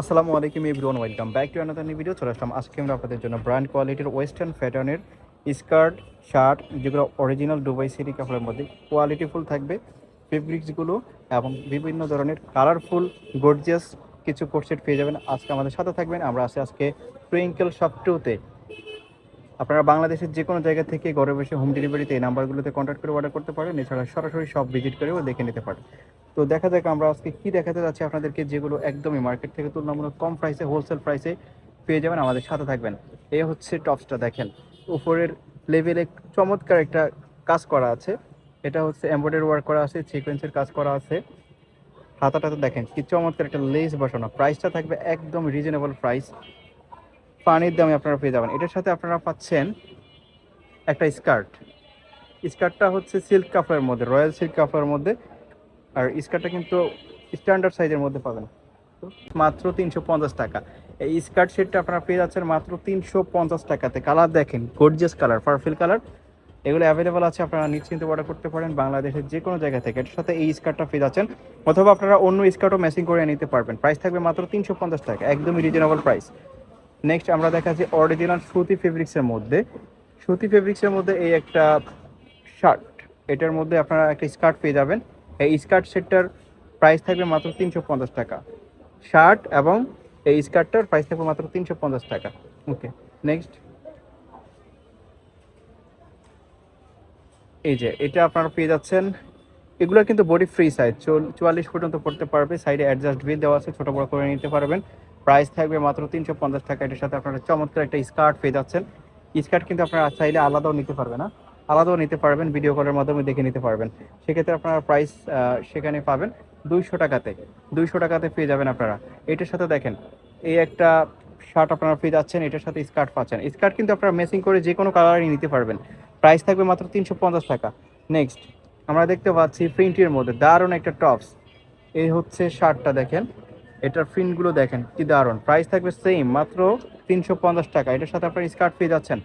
আসসালামু আলাইকুম everyone, welcome back to new video চলে আসলাম আজকে আমরা আপনাদের জন্য ব্র্যান্ড কোয়ালিটির ওয়েস্টার্ন প্যাটার্নের স্কার্ট শার্ট যেগুলো অরিজিনাল দুবাই সিটি কাপড়ের মধ্যে কোয়ালিটিফুল থাকবে। ফেব্রিক্সগুলো এবং বিভিন্ন ধরনের কালারফুল গর্জিয়াস কিছু কোর্সেট পেয়ে যাবেন। আজকে আমাদের সাথে থাকবেন, আমরা আছি আজকে টুইঙ্কেল শপ টুতে আপনারা বাংলাদেশের যে কোনো জায়গা থেকে ঘরে বসে হোম ডেলিভারিতে এই নাম্বারগুলোতে কন্ট্যাক্ট করে অর্ডার করতে পারেন। এছাড়া সরাসরি সব ভিজিট করেও দেখে নিতে পারেন। তো দেখা যাক আমরা আজকে কি দেখাতে যাচ্ছি আপনাদেরকে, যেগুলো একদমই মার্কেট থেকে তুলনামূলক কম প্রাইসে হোলসেল প্রাইসে পেয়ে যাবেন, আমাদের সাথে থাকবেন। এই হচ্ছে টপসটা দেখেন। উপরের লেভেলে চমৎকার একটা কাজ করা আছে। এটা হচ্ছে এমব্রয়ডারি ওয়ার্ক করা আছে সিকোয়েন্সের কাজ করা আছে। হাতাটাতে দেখেন, কি চমৎকার একটা লেস বসানো। প্রাইসটা থাকবে একদম রিজনেবল প্রাইস পানির দামে আপনারা পেয়ে যাবেন। এটার সাথে আপনারা পাচ্ছেন একটা স্কার্ট স্কার্টটা হচ্ছে সিল্ক কাপড়ের মধ্যে রয়্যাল সিল্ক কাপড়ের মধ্যে। আর স্কার্টটা কিন্তু স্ট্যান্ডার্ড সাইজের মধ্যে পাবেন। মাত্র তিনশো পঞ্চাশ টাকা। এই স্কার্ট সেটটা আপনারা পেয়ে যাচ্ছেন মাত্র তিনশো পঞ্চাশ টাকাতে। কালার দেখেন গর্জিয়াস কালার পারফিল কালার। এগুলো অ্যাভেলেবল আছে, আপনারা নিশ্চিন্তে অর্ডার করতে পারেন। বাংলাদেশের যে কোনো জায়গা থেকে এটার সাথে এই স্কার্টটা পেয়ে যাচ্ছেন। অথবা আপনারা অন্য স্কার্টও ম্যাচিং করে নিতে পারবেন। প্রাইস থাকবে মাত্র তিনশো পঞ্চাশ টাকা, একদমই রিজনেবল প্রাইস নেক্সট আমরা দেখাচ্ছি অরিজিনাল সুতি ফেব্রিক্সের মধ্যে। সুতি ফেব্রিক্সের মধ্যে এই একটা শার্ট এটার মধ্যে আপনারা একটা স্কার্ট পেয়ে যাবেন। এই স্কার্ট সেটটার প্রাইস থাকবে মাত্র তিনশো পঞ্চাশ টাকা। শার্ট এবং এই স্কার্টটার প্রাইস থাকবে মাত্র তিনশো পঞ্চাশ টাকা। ওকে নেক্সট এই যে, এটা আপনারা পেয়ে যাচ্ছেন। এগুলো কিন্তু বডি ফ্রি সাইজ চুয়াল্লিশ পর্যন্ত পড়তে পারবে। সাইডে অ্যাডজাস্ট বিল দেওয়া আছে, ছোটো বড় করে নিতে পারবেন। প্রাইস থাকবে মাত্র তিনশো পঞ্চাশ টাকা। এটার সাথে আপনারা চমৎকার একটা স্কার্ট পেয়ে যাচ্ছেন। স্কার্ট কিন্তু আপনারা চাইলে আলাদাও নিতে পারবে না আলাদাও নিতে পারবেন ভিডিও কলের মাধ্যমে দেখে নিতে পারবেন। সেক্ষেত্রে আপনারা প্রাইস সেখানে পাবেন দুইশো টাকাতে। দুইশো টাকাতে পেয়ে যাবেন আপনারা। এটার সাথে দেখেন, এই একটা শার্ট আপনারা পেয়ে যাচ্ছেন, এটার সাথে স্কার্ট পাচ্ছেন। স্কার্ট কিন্তু আপনারা মেসিং করে যে কোনো কালারই নিতে পারবেন। প্রাইস থাকবে মাত্র তিনশো পঞ্চাশ টাকা। নেক্সট আমরা দেখতে পাচ্ছি প্রিন্টের মধ্যে দারুণ একটা টপস এই হচ্ছে শার্টটা দেখেন। এটার প্রিন্টগুলো দেখেন, কি দারুণ। প্রাইস থাকবে সেম মাত্র তিনশো পঞ্চাশ টাকা। এটার সাথে আপনারা স্কার্ট পেয়ে যাচ্ছেন।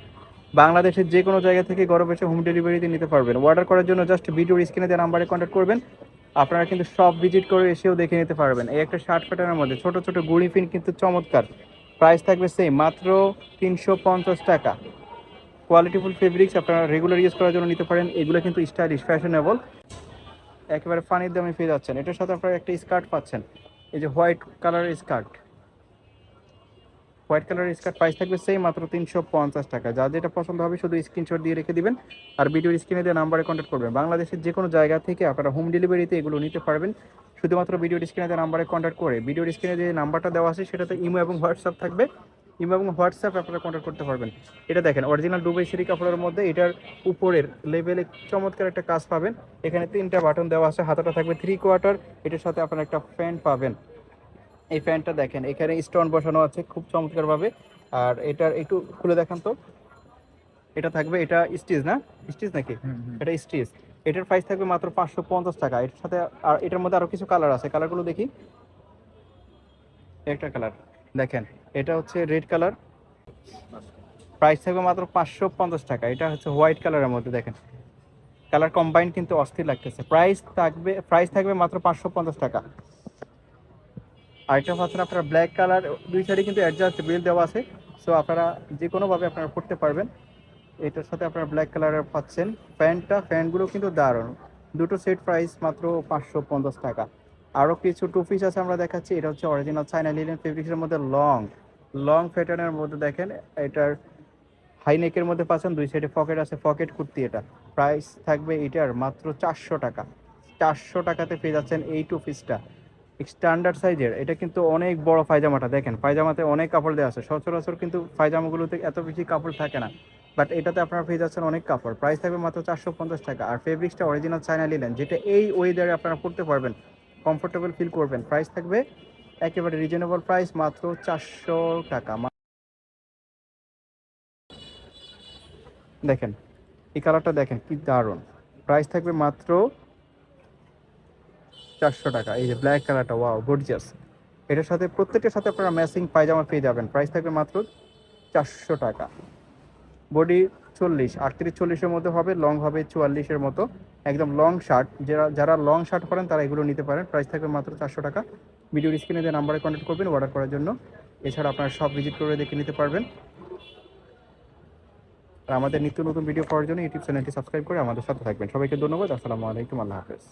বাংলাদেশের যে কোনো জায়গা থেকে ঘরে বসে হোম ডেলিভারিতে নিতে পারবেন। অর্ডার করার জন্য জাস্ট ভিডিওর স্ক্রিনে যে নাম্বারে কন্ট্যাক্ট করবেন, আপনারা কিন্তু সব ভিজিট করে এসেও দেখে নিতে পারবেন। এই একটা শার্ট প্যাটার্নের মধ্যে ছোট ছোট গুড়ি পিন কিন্তু চমৎকার। প্রাইস থাকবে সেম মাত্র তিনশো পঞ্চাশ টাকা। কোয়ালিটিফুল ফেব্রিক্স আপনারা রেগুলার ইউজ করার জন্য নিতে পারেন। এগুলো কিন্তু স্টাইলিশ ফ্যাশনেবল একেবারে ফানির দামে পেয়ে যাচ্ছেন। এটার সাথে আপনারা একটা স্কার্ট পাচ্ছেন। এই যে হোয়াইট কালারের স্কার্ট হোয়াইট কালারের স্কার্ট প্রাইস থাকবে সেই মাত্র তিনশো পঞ্চাশ টাকা। যা যেটা পছন্দ হবে শুধু স্ক্রিনশট দিয়ে রেখে দিবেন। আর ভিডিওর স্ক্রিনে দিয়ে নাম্বারে কন্ট্যাক্ট করবেন। বাংলাদেশের যে কোনো জায়গা থেকে আপনারা হোম ডেলিভারিতে এগুলো নিতে পারবেন। শুধুমাত্র ভিডিওর স্ক্রিনে দিয়ে নাম্বারে কন্ট্যাক্ট করে ভিডিওর স্ক্রিনে যে নাম্বারটা দেওয়া আছে সেটাতে ইমো এবং হোয়াটসঅ্যাপ থাকবে। ইমো এবং হোয়াটসঅ্যাপ আপনারা কন্ট্যাক্ট করতে পারবেন। এটা দেখেন অরিজিনাল দুবাই সিরি কাপড়ের মধ্যে এটার উপরের লেভেলে চমৎকার একটা কাজ পাবেন। এখানে তিনটা বাটন দেওয়া আছে, হাতাটা থাকবে থ্রি কোয়ার্টার এটার সাথে আপনারা একটা প্যান্ট পাবেন। এই প্যান্টটা দেখেন এখানে স্টোন বসানো আছে খুব চমৎকারভাবে। আর এটার একটু খুলে দেখান তো। এটা থাকবে এটা স্টিচ না? স্টিচ নাকি? এটা স্টিচ। এটার প্রাইস থাকবে মাত্র পাঁচশো পঞ্চাশ টাকা। এটার সাথে আর এটার মধ্যে আরও কিছু কালার আছে। কালারগুলো দেখি। একটা কালার দেখেন এটা হচ্ছে রেড কালার প্রাইস থাকবে মাত্র পাঁচশো পঞ্চাশ টাকা। এটা হচ্ছে হোয়াইট কালারের মধ্যে দেখেন। কালার কম্বাইন কিন্তু অস্থির লাগতেছে। প্রাইস থাকবে প্রাইস থাকবে মাত্র পাঁচশো পঞ্চাশ টাকা। আরেকটা পাচ্ছেন আপনার ব্ল্যাক কালার দুই সাইডে কিন্তু অ্যাডজাস্ট বিল দেওয়া আছে। সো আপনারা যে কোনোভাবে আপনারা পড়তে পারবেন। এটার সাথে আপনারা ব্ল্যাক কালারের পাচ্ছেন। প্যান্টটা প্যান্টগুলো কিন্তু দারুণ। দুটো সেট প্রাইস মাত্র পাঁচশো পঞ্চাশ টাকা। আরও কিছু টু পিস আছে আমরা দেখাচ্ছি। এটা হচ্ছে অরিজিনাল চাইনা লিলেন ফেব্রিক্সের মধ্যে লং লং প্যাটার্নের মধ্যে দেখেন, এটার হাই নেকের মধ্যে পাচ্ছেন, দুই সাইডে পকেট আছে পকেট কুর্তি এটা। প্রাইস থাকবে এটার মাত্র চারশো টাকা। চারশো টাকাতে পেয়ে যাচ্ছেন এই টু পিসটা স্ট্যান্ডার্ড সাইজের এটা কিন্তু অনেক বড় পায়জামাটা, দেখেন, পায়জামাতে অনেক কাপড় দেওয়া আছে। সচরাচর কিন্তু পায়জামাগুলোতে এত বেশি কাপড় থাকে না। বাট এটাতে আপনারা পেয়ে যাচ্ছেন অনেক কাপড়। প্রাইস থাকবে মাত্র চারশো পঞ্চাশ টাকা। আর ফেব্রিক্সটা অরিজিনাল চায়না নিলেন যেটা এই ওয়েদারে আপনারা পড়তে পারবেন কমফোর্টেবল ফিল করবেন। প্রাইস থাকবে একেবারে রিজনেবল প্রাইস মাত্র চারশো টাকা। দেখেন, এই কালারটা দেখেন, কি দারুণ। প্রাইস থাকবে মাত্র চারশো টাকা। এই যে ব্ল্যাক কালারটা ওয়াও গর্জিয়াস এটার সাথে, প্রত্যেকটার সাথে আপনারা ম্যাচিং পায়জামা পেয়ে যাবেন। প্রাইস থাকবে মাত্র চারশো টাকা। বডি চল্লিশ, আটত্রিশ চল্লিশের মধ্যে হবে লং হবে চুয়াল্লিশের মতো। একদম লং শার্ট যারা যারা লং শার্ট পরেন, তারা এগুলো নিতে পারেন। প্রাইস থাকবে মাত্র চারশো টাকা। ভিডিওর স্ক্রিনে যে নাম্বারে কন্ট্যাক্ট করবেন অর্ডার করার জন্য। এছাড়া আপনারা সব ভিজিট করে দেখে নিতে পারবেন। আর আমাদের নিত্য নতুন ভিডিও পাওয়ার জন্য ইউটিউব চ্যানেলটি সাবস্ক্রাইব করে আমাদের সাথে থাকবেন। সবাইকে ধন্যবাদ। আসসালামু আলাইকুম। আল্লাহ হাফেজ।